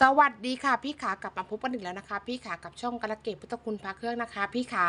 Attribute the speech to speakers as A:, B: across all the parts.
A: สวัสดีค่ะพี่ขากลับมาพบกันอีกแล้วนะคะ พี่ขากับช่องกระเกตพุทธคุณพระเครื่องนะคะ พี่ขา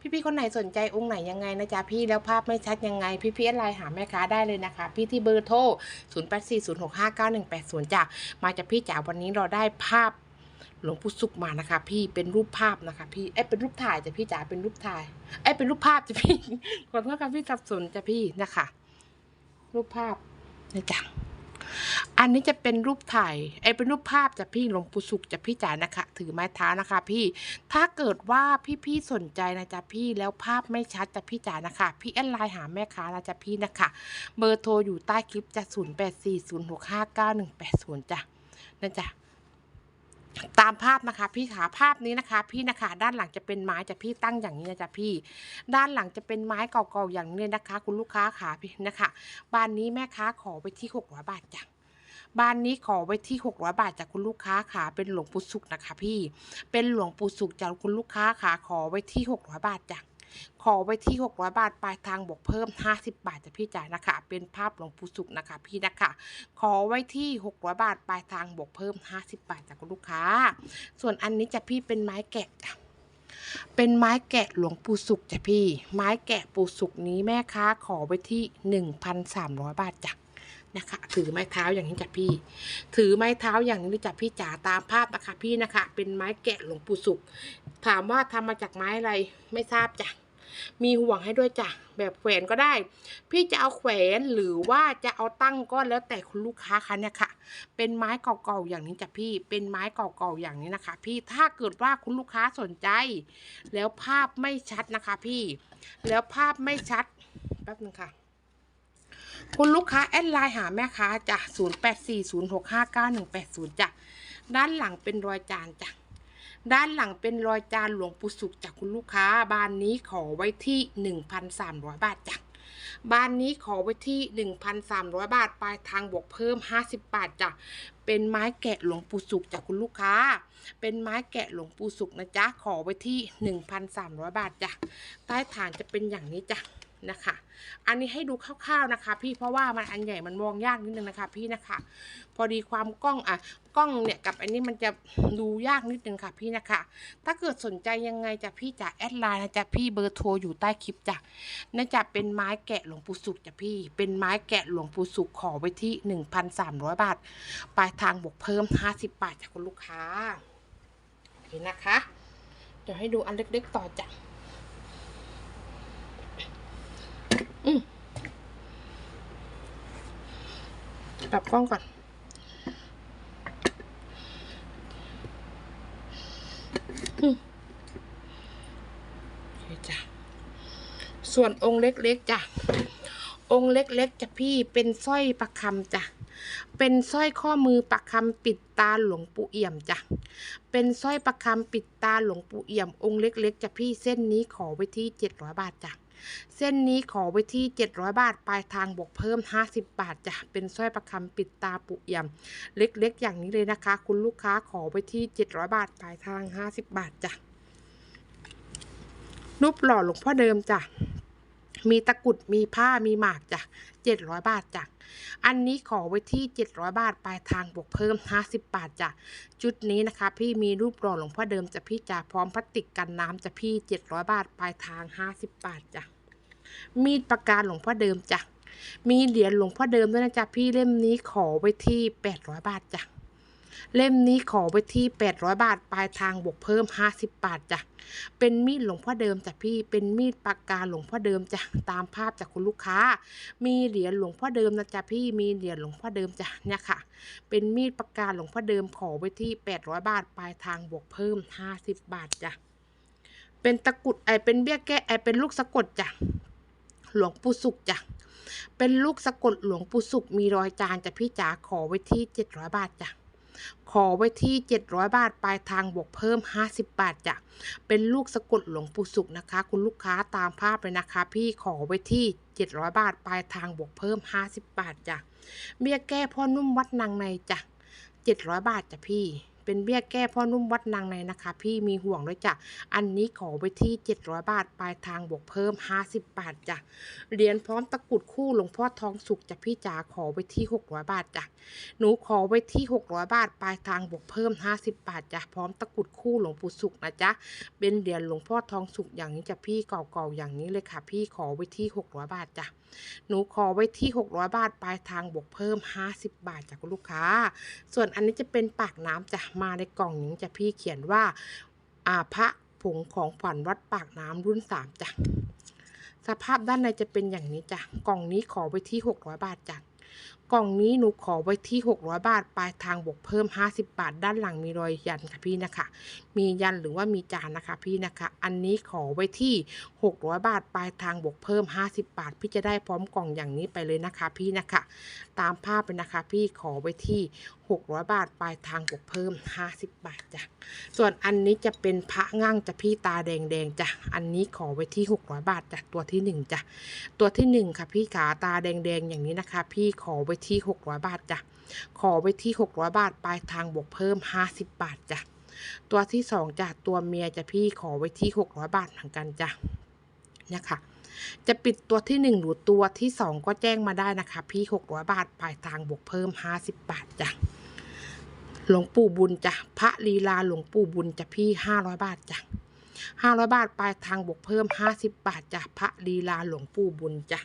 A: พี่ๆคนไหนสนใจองค์ไหนยังไงนะจ๊ะพี่แล้วภาพไม่ชัดยังไง พี่ๆอะไรหาแม่ค้าได้เลยนะคะ พี่ที่เบอร์โทร0 8 4 0 6 5 9 1 8 0จ้ะมาจากพี่จ๋าวันนี้เราได้ภาพหลวงปู่สุขมานะคะ พี่เป็นรูปภาพนะคะ พี่เอ้เป็นรูปถ่ายจ้ะพี่จ๋าเป็นรูปถ่ายเอ้เป็นรูปภาพจ้ะพี่ขอโทษค่ะพี่สับสนจ้ะพี่นะคะ รูปภาพนะจ๊ะ อันนี้จะเป็นรูปถ่ายไอเป็นรูปภาพจากพี่หลวงปู่สุขจากพี่จ๋านะคะ ถือไม้เท้านะคะ พี่ถ้าเกิดว่าพี่ๆสนใจนะจ๊ะพี่แล้วภาพไม่ชัดจากพี่จ๋านะคะ พี่แอนไลน์หาแม่ค้านะจ๊ะพี่นะคะ เบอร์โทรอยู่ใต้คลิปจะศูนย์แปดสี่ศูนย์หกห้าเก้าหนึ่งแปดศูนย์จ้ะนะจ๊ะ ตามภาพนะคะ พี่ขาภาพนี้นะคะ พี่นะคะ ด้านหลังจะเป็นไม้จะพี่ตั้งอย่างนี้นะจ๊ะพี่ ด้านหลังจะเป็นไม้เก่าๆอย่างนี้นะคะ คุณลูกค้าขาพี่นะคะบ้านนี้แม่ค้าขอไปที่หกร้อยบาทจ้ะบ้านนี้ขอไว้ที่ 600 บาทจากคุณลูกค้าขาเป็นหลวงปู่สุขนะคะ พี่ เป็นหลวงปู่สุขจากคุณลูกค้าขาขอไว้ที่ 600 บาทจ้ะ ขอไว้ที่ 600 บาท ปลายทางบวกเพิ่ม 50 บาทจากพี่จ๋านะคะ เป็นภาพหลวงปู่สุขนะคะ พี่นะคะ ขอไว้ที่ 600 บาท ปลายทางบวกเพิ่ม 50 บาทจากลูกค้า ส่วนอันนี้จะพี่เป็นไม้แกะจ้ะเป็นไม้แกะหลวงปู่สุขจ้ะพี่ ไม้แกะปู่สุขนี้แม่ค้าขอไว้ที่ 1,300 บาทจ้ะ นะคะ ถือไม้เท้าอย่างนี้จ้ะพี่ ถือไม้เท้าอย่างนี้จ้ะพี่จ๋าตามภาพนะคะพี่นะคะ เป็นไม้แกะหลวงปู่สุข ถามว่าทำมาจากไม้อะไรไม่ทราบจ้ะมีห่วงให้ด้วยจ้ะแบบแขวนก็ได้ พี่จะเอาแขวนหรือว่าจะเอาตั้งก็แล้วแต่คุณลูกค้าคะเนี่ยค่ะ เป็นไม้เก่าๆอย่างนี้จ้ะพี่ เป็นไม้เก่าๆอย่างนี้นะคะ พี่ถ้าเกิดว่าคุณลูกค้าสนใจ แล้วภาพไม่ชัดนะคะ พี่ แล้วภาพไม่ชัดแป๊บนึงค่ะ คุณลูกค้าแอดไลน์หาแม่ค้าจ้ะ0840659180จ้ะด้านหลังเป็นรอยจานจ้ะด้านหลังเป็นรอยจานหลวงปู่สุขจากคุณลูกค้าบ้านนี้ขอไว้ที่ 1,300 บาทจ้ะบ้านนี้ขอไว้ที่ 1,300 บาทปลายทางบวกเพิ่ม 50 บาทจ้ะเป็นไม้แกะหลวงปู่สุขจากคุณลูกค้า เป็นไม้แกะหลวงปู่สุขนะจ๊ะขอไว้ที่ 1,300 บาทจ้ะใต้ฐานจะเป็นอย่างนี้จ้ะ นะคะ อันนี้ให้ดูคร่าวๆนะคะ พี่เพราะว่ามันอันใหญ่มันมองยากนิดนึงนะคะ พี่นะคะ พอดีความกล้องอะกล้องเนี่ยกับอันนี้มันจะดูยากนิดนึงค่ะ พี่นะคะ ถ้าเกิดสนใจยังไงจะพี่จะแอดไลน์นะจะพี่เบอร์โทรอยู่ใต้คลิปจ้ะน่าจะเป็นไม้แกะหลวงปู่สุขจ้ะพี่ เป็นไม้แกะหลวงปู่สุขขอไว้ที่1,300บาท ปลายทางบวกเพิ่ม50บาทจากคุณลูกค้าโอเคนะคะ เดี๋ยวให้ดูอันเล็กๆต่อจ้ะ ปรับกล้องก่อนอืมโอจ้ะส่วนองค์เล็กๆจ้ะ องค์เล็กๆจ้ะพี่เป็นสร้อยประคำจ้ะ เป็นสร้อยข้อมือประคำปิดตาหลวงปู่เอี่ยมจ้ะ เป็นสร้อยประคำปิดตาหลวงปู่เอี่ยม องค์เล็กๆจ้ะพี่เส้นนี้ขอไว้ที่เจ็ดร้อยบาทจ้ะ เส้นนี้ขอไว้ที่ 700 บาท ปลายทางบวกเพิ่ม 50 บาทจ้ะเป็นสร้อยประคำปิดตาปุยมเล็กๆ อย่างนี้เลยนะคะ คุณลูกค้าขอไว้ที่ 700 บาท ปลายทาง 50 บาทจ้ะรูปหล่อหลวงพ่อเดิมจ้ะ มีตะกุดมีผ้ามีหมากจ้ะ700บาทจ้ะอันนี้ขอไว้ที่700บาทปลายทางบวกเพิ่ม50บาทจ้ะจุดนี้นะคะ พี่มีรูปหล่อหลวงพ่อเดิมจะพี่จะพร้อมพลาสติกกันน้ำจะพี่700บาทปลายทาง50บาทจ้ะมีดปากกาหลวงพ่อเดิมจ้ะมีเหรียญหลวงพ่อเดิมด้วยนะจ๊ะพี่เล่มนี้ขอไว้ที่800บาทจ้ะ เล่มนี้ขอไว้ที่ 800 บาท ปลายทางบวกเพิ่ม 50 บาทจ้ะ เป็นมีดหลวงพ่อเดิมจ้ะพี่ เป็นมีดปากกาหลวงพ่อเดิมจ้ะ ตามภาพจากคุณลูกค้า มีเหรียญหลวงพ่อเดิมนะจ๊ะพี่ มีเหรียญหลวงพ่อเดิมจ้ะ เนี่ยค่ะ เป็นมีดปากกาหลวงพ่อเดิมขอไว้ที่ 800 บาท ปลายทางบวกเพิ่ม 50 บาทจ้ะ เป็นตะกุดไอเป็นเบี้ยแก้ไอเป็นลูกสะกดจ้ะ หลวงปู่สุขจ้ะเป็นลูกสะกดหลวงปู่สุขมีรอยจานจ้ะพี่จ๋าขอไว้ที่ 700 บาทจ้ะ ขอไว้ที่ 700 บาท ปลายทางบวกเพิ่ม 50 บาทจ้ะ เป็นลูกสะกดหลวงปู่สุขนะคะ คุณลูกค้าตามภาพเลยนะคะ พี่ขอไว้ที่ 700 บาท ปลายทางบวกเพิ่ม 50 บาทจ้ะ เบี้ยแก้พ่อนุ่มวัดนางในจ้ะ 700 บาทจ้ะพี่ เป็นเบี้ยแก้พ่อนุ่มวัดนางในนะคะ พี่มีห่วงด้วยจ้ะ อันนี้ขอไว้ที่ 700 บาท ปลายทางบวกเพิ่ม 50 บาทจ้ะ เหรียญพร้อมตะกุดคู่หลวงพ่อทองสุขจ้ะพี่จ๋าขอไว้ที่ 600 บาทจ้ะ หนูขอไว้ที่ 600 บาท ปลายทางบวกเพิ่ม 50 บาทจ้ะ พร้อมตะกุดคู่หลวงปู่สุขนะจ๊ะ เป็นเหรียญหลวงพ่อทองสุขอย่างนี้จ้ะพี่เก่าๆอย่างนี้เลยค่ะ พี่ขอไว้ที่ 600 บาทจ้ะ หนูขอไว้ที่ 600 บาทปลายทางบวกเพิ่ม 50 บาทจากลูกค้า ส่วนอันนี้จะเป็นปากน้ำจะมาในกล่องนี้จะพี่เขียนว่าอาพระผงของขวัญวัดปากน้ำรุ่น 3จ้ะสภาพด้านในจะเป็นอย่างนี้จ้ะกล่องนี้ขอไว้ที่ 600 บาทจ้ะ กล่องนี้หนูขอไว้ที่ 600 บาท ปลายทางบวกเพิ่ม 50 บาท ด้านหลังมีรอยยันค่ะพี่นะคะ มียันหรือว่ามีจานนะคะพี่นะคะ อันนี้ขอไว้ที่ 600 บาท ปลายทางบวกเพิ่ม 50 บาท พี่จะได้พร้อมกล่องอย่างนี้ไปเลยนะคะพี่นะคะ ตามภาพเป็นนะคะ พี่ขอไว้ที่ 600 บาท ปลายทางบวกเพิ่ม 50 บาทจ้ะ ส่วนอันนี้จะเป็นพระง่างจะพี่ตาแดงๆจ้ะ อันนี้ขอไว้ที่ 600 บาทจ้ะ ตัวที่ 1จ้ะ ตัวที่ 1 ค่ะพี่ขาตาแดงๆอย่างนี้นะคะ พี่ขอไว้ที่ 600 บาทจ้ะ ขอไว้ที่ 600 บาท ปลายทางบวกเพิ่ม 50 บาทจ้ะ ตัวที่2จ้ะ ตัวเมียจะพี่ขอไว้ที่ 600 บาทเหมือนกันจ้ะ นะคะจะปิดตัวที่ 1 หรือตัวที่ 2 ก็แจ้งมาได้นะคะ พี่ 600 บาท ปลายทางบวกเพิ่ม 50 บาทจ้ะหลวงปู่บุญจ้ะพระลีลาหลวงปู่บุญจะพี่ 500 บาทจ้ะ500 บาท ปลายทางบวกเพิ่ม 50 บาทจ้ะพระลีลาหลวงปู่บุญจ้ะ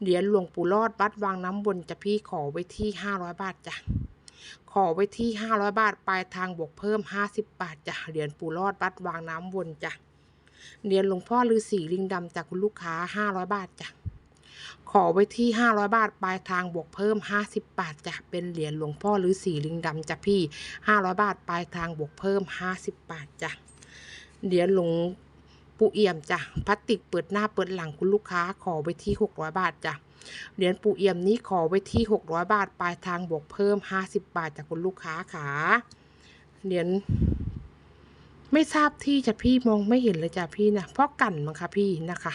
A: เหรียญหลวงปู่รอดวัดวังน้ำวนจะพี่ขอไว้ที่ 500 บาทจ้ะขอไว้ที่ 500 บาท ปลายทางบวกเพิ่ม 50 บาทจ้ะเหรียญปู่รอดวัดวางน้ำวนจ้ะเหรียญหลวงพ่อฤาษีลิงดำจากคุณลูกค้า 500 บาทจ้ะขอไว้ที่ 500 บาท ปลายทางบวกเพิ่ม 50 บาทจ้ะเป็นเหรียญหลวงพ่อฤาษีลิงดำจ้ะพี่ 500 บาท ปลายทางบวกเพิ่ม 50 บาทจ้ะเหรียญหลวง ปูเอี่ยมจ้ะพลาสติกเปิดหน้าเปิดหลังคุณลูกค้าขอไว้ที่ 600 บาทจ้ะเหรียญปูเอี่ยมนี้ขอไว้ที่ 600 บาท ปลายทางบวกเพิ่ม 50 บาทจากคุณลูกค้าขาเหรียญไม่ทราบที่จะพี่มองไม่เห็นเลยจ้ะพี่นะเพราะกันมั้งคะพี่นะคะ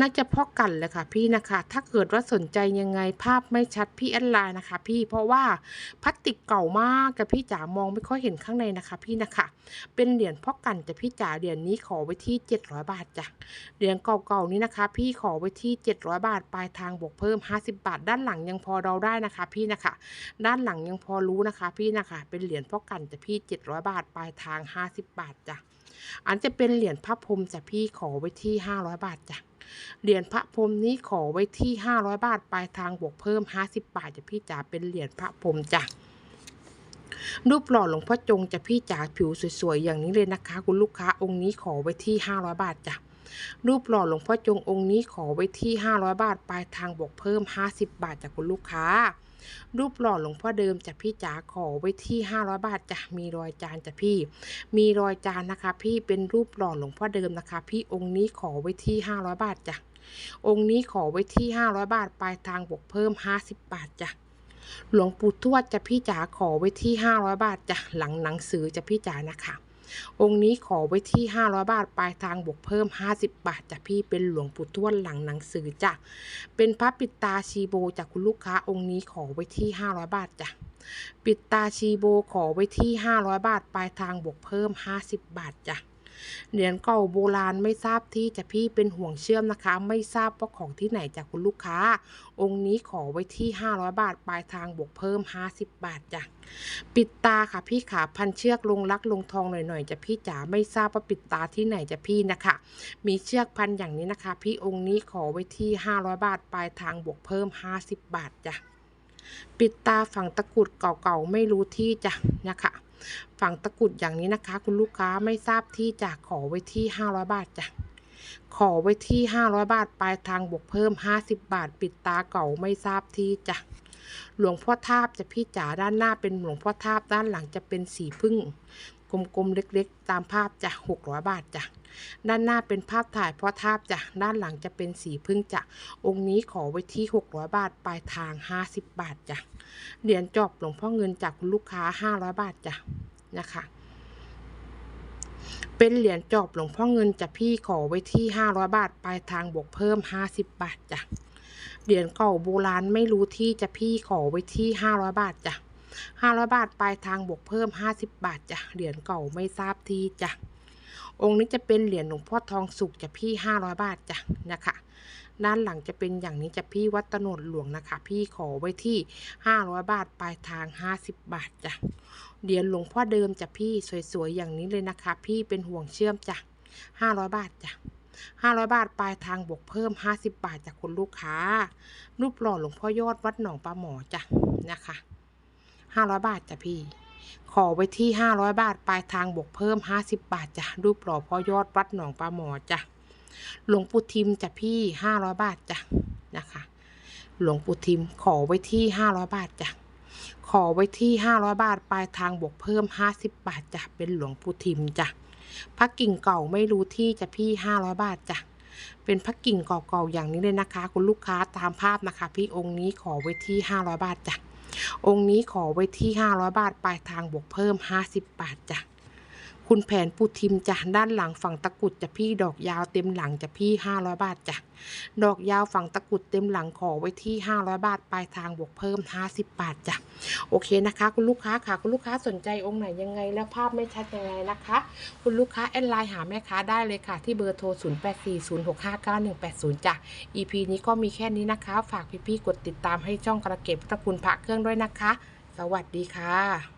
A: น่าจะพาะกันเลยค่ะพี่นะคะ ถ้าเกิดว่าสนใจยังไงภาพไม่ชัดพี่แอดไลน์นะคะ พี่เพราะว่าพลาสติกเก่ามากกับพี่จ๋ามองไม่ค่อยเห็นข้างในนะคะ พี่นะคะ เป็นเหรียญพาะกันจะพี่จ๋าเหรียญนี้ขอไว้ที่ 700 บาทจ้ะเหรียญเก่าๆนี้นะคะ พี่ขอไว้ที่ 700 บาทปลายทางบวกเพิ่ม 50 บาท ด้านหลังยังพอเราได้นะคะ พี่นะคะ ด้านหลังยังพอรู้นะคะ พี่นะคะ เป็นเหรียญพาะกันจะพี่ 700 บาทปลายทาง 50 บาทจ้ะ อันจะเป็นเหรียญพระพรมจะพี่ขอไว้ที่ 500 บาทจ้ะเหรียญพระพรมนี้ขอไว้ที่ 500 บาทปลายทางบวกเพิ่ม 50 บาทจะพี่จ๋าเป็นเหรียญพระพรมจ้ะรูปหล่อหลวงพ่อจงจะพี่จ๋าผิวสวยๆอย่างนี้เลยนะคะ คุณลูกค้าองค์นี้ขอไว้ที่ 500 บาทจ้ะรูปหล่อหลวงพ่อจงองค์นี้ขอไว้ที่ 500 บาทปลายทางบวกเพิ่ม 50 บาทจากคุณลูกค้า รูปหล่อหลวงพ่อเดิมจะพี่จ๋าขอไว้ที่ 500 บาทจ้ะมีรอยจานจ้ะพี่ มีรอยจานนะคะ พี่เป็นรูปหล่อหลวงพ่อเดิมนะคะ พี่องค์นี้ขอไว้ที่ 500 บาทจ้ะองค์นี้ขอไว้ที่ 500 บาทปลายทางบวกเพิ่ม 50 บาทจ้ะหลวงปู่ทวดจะพี่จ๋าขอไว้ที่ 500 บาทจ้ะหลังหนังสือจะพี่จ๋านะคะ องค์นี้ขอไว้ที่ 500 บาท ปลายทางบวกเพิ่ม 50 บาทจ้ะพี่เป็นหลวงปู่ทวดหลังหนังสือจ้ะ เป็นพระปิดตาชีโบจากคุณลูกค้าองค์นี้ขอไว้ที่ 500 บาทจ้ะ ปิดตาชีโบขอไว้ที่ 500 บาท ปลายทางบวกเพิ่ม 50 บาทจ้ะ เหรียญเก่าโบราณไม่ทราบที่จะพี่เป็นห่วงเชื่อมนะคะ ไม่ทราบว่าของที่ไหนจากคุณลูกค้า องค์นี้ขอไว้ที่ 500 บาท ปลายทางบวกเพิ่ม 50 บาทจ้ะปิดตาค่ะพี่ขาพันเชือกลงรักลงทองหน่อยๆจะพี่จ๋าไม่ทราบว่าปิดตาที่ไหนจะพี่นะคะ มีเชือกพันอย่างนี้นะคะ พี่องค์นี้ขอไว้ที่ 500 บาท ปลายทางบวกเพิ่ม 50 บาทจ้ะปิดตาฝั่งตะกรุดเก่าๆไม่รู้ที่จ้ะนะคะ ฝั่งตะกุดอย่างนี้นะคะ คุณลูกค้าไม่ทราบที่จะขอไว้ที่ 500 บาทจ้ะขอไว้ที่ 500 บาทปลายทางบวกเพิ่ม 50 บาท ปิดตาเก่าไม่ทราบที่จ้ะหลวงพ่อทาบจะพี่จ๋าด้านหน้าเป็นหลวงพ่อทาบด้านหลังจะเป็นสีพึ่ง กลมๆเล็กๆ ตามภาพจ้ะ600 บาทจ้ะ ด้านหน้าเป็นภาพถ่ายพ่อทาบจ้ะด้านหลังจะเป็นสีพึ่งจ้ะองค์นี้ขอไว้ที่ 600 บาท ปลายทาง 50 บาทจ้ะเหรียญจอบหลวงพ่อเงินจากคุณลูกค้า 500 บาทจ้ะนะคะ เป็นเหรียญจอบหลวงพ่อเงินจะพี่ขอไว้ที่ 500 บาท ปลายทางบวกเพิ่ม 50 บาทจ้ะเหรียญเก่าโบราณไม่รู้ที่จะพี่ขอไว้ที่ 500 บาทจ้ะ500 บาทปลายทางบวกเพิ่ม 50 บาทจ้ะเหรียญเก่าไม่ทราบที่จ้ะ องค์นี้จะเป็นเหรียญหลวงพ่อทองสุกจะพี่ 500 บาทจ้ะนะคะ ด้านหลังจะเป็นอย่างนี้จะพี่วัดตนดหลวงนะคะ พี่ขอไว้ที่ 500 บาทปลายทาง 50 บาทจ้ะเหรียญหลวงพ่อเดิมจะพี่สวยๆอย่างนี้เลยนะคะ พี่เป็นห่วงเชื่อมจ้ะ500 บาทจ้ะ500 บาทปลายทางบวกเพิ่ม 50 บาทจากคุณลูกค้า รูปหล่อหลวงพ่อยอดวัดหนองปลาหมอจ้ะนะคะ 500 บาทจ้ะพี่ ขอไว้ที่ 500 บาท ปลายทางบวกเพิ่ม 50 บาทจ้ะรูปหล่อพ่อยอดวัดหนองปลาหมอจ้ะหลวงปู่ทิมจ้ะพี่ห้าร้อยบาทจ้ะนะคะ หลวงปู่ทิมขอไว้ที่ห้าร้อยบาทจ้ะขอไว้ที่ห้าร้อยบาท ปลายทางบวกเพิ่มห้าสิบบาทจ้ะเป็นหลวงปู่ทิมจ้ะพักกิ่งเก่าไม่รู้ที่จ้ะพี่ห้าร้อยบาทจ้ะเป็นพักกิ่งเก่าๆอย่างนี้เลยนะคะ คุณลูกค้าตามภาพนะคะ พี่องค์นี้ขอไว้ที่ห้าร้อยบาทจ้ะ องค์นี้ขอไว้ที่ห้าร้อยบาทปลายทางบวกเพิ่มห้าสิบบาทจ้ะ คุณแผนปูทิมจ้ะด้านหลังฝั่งตะกุดจะพี่ดอกยาวเต็มหลังจะพี่ห้าร้อยบาทจ้ะดอกยาวฝั่งตะกุดเต็มหลังขอไว้ที่ห้าร้อยบาทปลายทางบวกเพิ่มห้าสิบบาทจ้ะโอเคนะคะ คุณลูกค้าค่ะ คุณลูกค้าสนใจองค์ไหนยังไงแล้วภาพไม่ชัดยังไงนะคะ คุณลูกค้าแอดไลน์หาแม่ค้าได้เลยค่ะ ที่เบอร์โทร0 8 4 0 6 5 9 1 8 0จ้ะ EP นี้ก็มีแค่นี้นะคะ ฝากพี่ๆกดติดตามให้ช่องกระเก็บพุทธคุณพระเครื่องด้วยนะคะ สวัสดีค่ะ